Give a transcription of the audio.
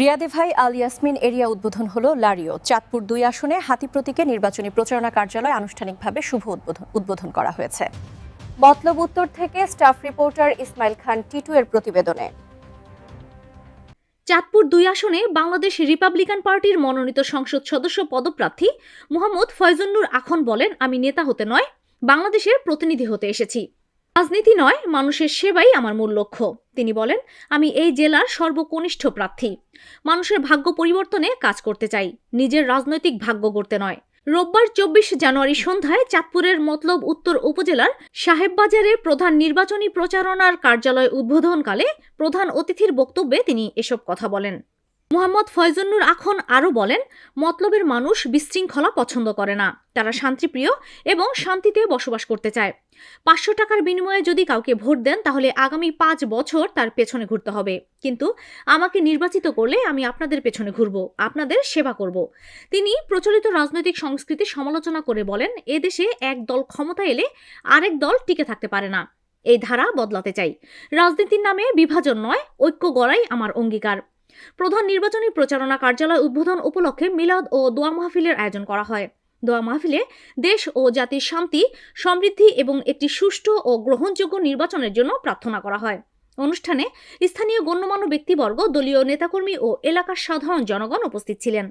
রিয়াদে ভাই আল ইয়াসমিন এরিয়া উদ্বোধন হলো লারিও। চাঁদপুর দুই আসনে হাতি প্রতীকে নির্বাচনী প্রচারণা কার্যালয় আনুষ্ঠানিকভাবে শুভ উদ্বোধন উদ্বোধন করা হয়েছে। মতলব উত্তর থেকে স্টাফ রিপোর্টার ইসমাইল খান টিটু এর প্রতিবেদনে। চাঁদপুর দুই আসনে বাংলাদেশ রিপাবলিকান পার্টির মনোনীত সংসদ সদস্য পদপ্রার্থী মোহাম্মদ ফয়জুন্নুর আখন বলেন, আমি নেতা হতে নয়, বাংলাদেশের প্রতিনিধি হতে এসেছি। রাজনীতি নয়, মানুষের সেবাই আমার মূল লক্ষ্য। তিনি বলেন, আমি এই জেলার সর্বকনিষ্ঠ প্রার্থী। মানুষের ভাগ্য পরিবর্তনে কাজ করতে চাই। নিজের রাজনৈতিক ভাগ্য গড়তে নয়। রোববার চব্বিশ জানুয়ারি সন্ধ্যায় চাঁদপুরের মতলব উত্তর উপজেলার সাহেববাজারে প্রধান নির্বাচনী প্রচারণার কার্যালয় উদ্বোধনকালে প্রধান অতিথির বক্তব্যে তিনি এসব কথা বলেন। মোহাম্মদ ফয়জুন্নুর আখন আরও বলেন, মতলবের মানুষ বিশৃঙ্খলা পছন্দ করে না। তারা শান্তিপ্রিয় এবং শান্তিতে বসবাস করতে চায়। পাঁচশো টাকার বিনিময়ে যদি কাউকে ভোট দেন, তাহলে আগামী পাঁচ বছর তার পেছনে ঘুরতে হবে। কিন্তু আমাকে নির্বাচিত করলে আমি আপনাদের পেছনে ঘুরব, আপনাদের সেবা করব। তিনি প্রচলিত রাজনৈতিক সংস্কৃতির সমালোচনা করে বলেন, এদেশে এক দল ক্ষমতা এলে আরেক দল টিকে থাকতে পারে না। এই ধারা বদলাতে চাই। রাজনীতির নামে বিভাজন নয়, ঐক্য গড়াই আমার অঙ্গীকার। প্রধান নির্বাচনী প্রচারণা কার্যালয় উদ্বোধন উপলক্ষে মিলাদ ও দোয়া মাহফিলের আয়োজন করা হয়। দোয়া মাহফিলে দেশ ও জাতির শান্তি, সমৃদ্ধি এবং একটি সুষ্ঠু ও গ্রহণযোগ্য নির্বাচনের জন্য প্রার্থনা করা হয়। অনুষ্ঠানে স্থানীয় গণ্যমান্য ব্যক্তিবর্গ, দলীয় নেতাকর্মী ও এলাকার সাধারণ জনগণ উপস্থিত ছিলেন।